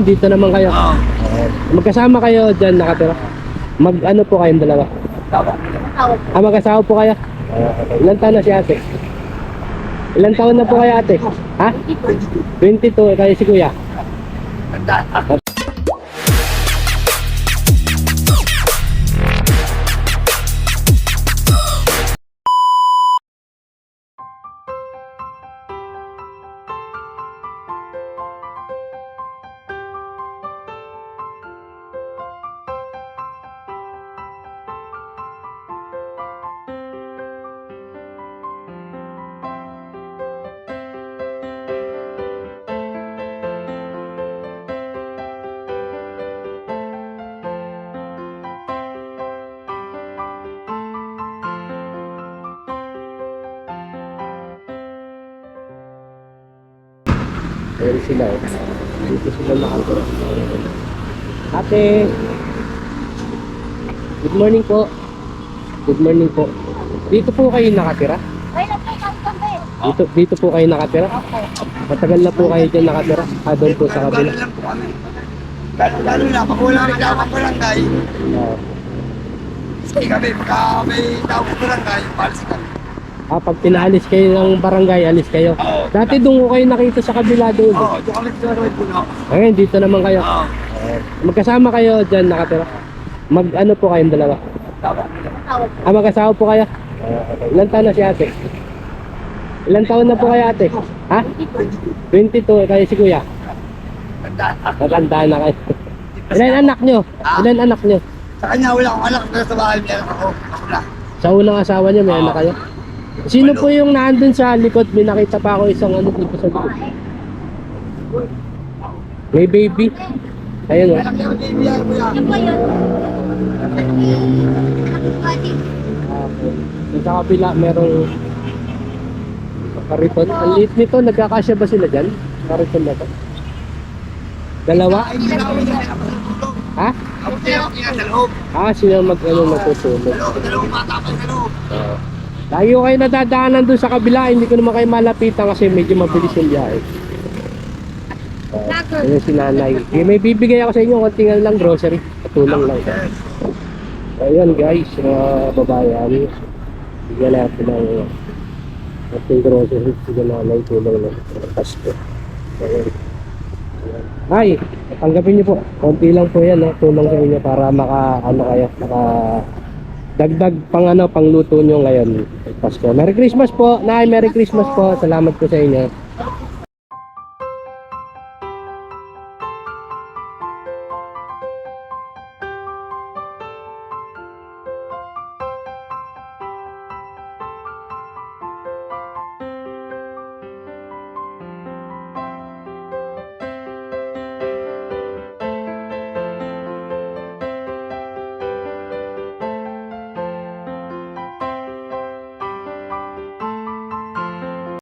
Ngayon, dito naman kayo. Oo. Magkasama kayo dyan nakatira? Mag ano po kayong dalawa? Tama. Ah, magkasawa po kayo? Ilan taon na si ate? Ilan taon na po kayo ate? Ha? 22, kayo si kuya? Tanda. Ayan sila eh. Dito sila nakatira. Ate! Good morning po. Good morning po. Dito po kayo nakatira? Dito, dito po kayo nakatira? Matagal na po kayo dyan nakatira? Ah, doon po sa kabila. lang po kami. Lalo, na, pag walang reklamo ang barangay, Ah, sige kami, pagka may tawag ang barangay, palis kami. ah, pag pinaalis kayo ng barangay, alis kayo. Oo. Dati doon ko kayo nakita sa kabila doon. Oo, doon kami sa Roy Puno. Ngayon, dito naman kayo. Oo. Magkasama kayo dyan nakatira? Mag ano po kayong dalawa? Ah, magkasawa po kayo? Ilan taon na si ate? Ilan taon na po kayo ate? Ha? 22, kayo si kuya? Tanda. Matanda na kayo. Ilan anak nyo? Ilan anak nyo? Sa kanya, wala akong anak na sa bahay, may anak ako. Ako na. Sa unang asawa nyo, may anak kayo? Sino po yung nandun sa likod? May nakita pa ako isang ano dito sa likod. May baby. Ayun o. Baby yan, po yun. Yung sa kabila, merong kariton. Ang liit nito, nagkakasya ba sila dyan? Kariton na to. Dalawa? Ha? Ako sila, kaya sa loob. Ah, sila mag ano natutulog. Dalawa, dalawang bata pa sa loob. Uh, Lagi ko kayo nadadaanan doon sa kabila, hindi ko naman kayo malapitan kasi medyo mabilis yung biyahe. Uh, yun si nanay. Eh, may bibigay ako sa inyo, konting ano lang grocery. Tulong lang. Ayun guys, mga babayan. Bigyan natin ng konting grocery. Sige nanay, tulong lang. Pasko. Ayun. Ay, tanggapin niyo po. Konti lang po yan, no? tulong sa inyo para maka, ano kayo, maka dagdag pang ano, pang luto nyo ngayon. Pasko. Merry Christmas po. Nay, Merry Christmas po. Salamat po sa inyo.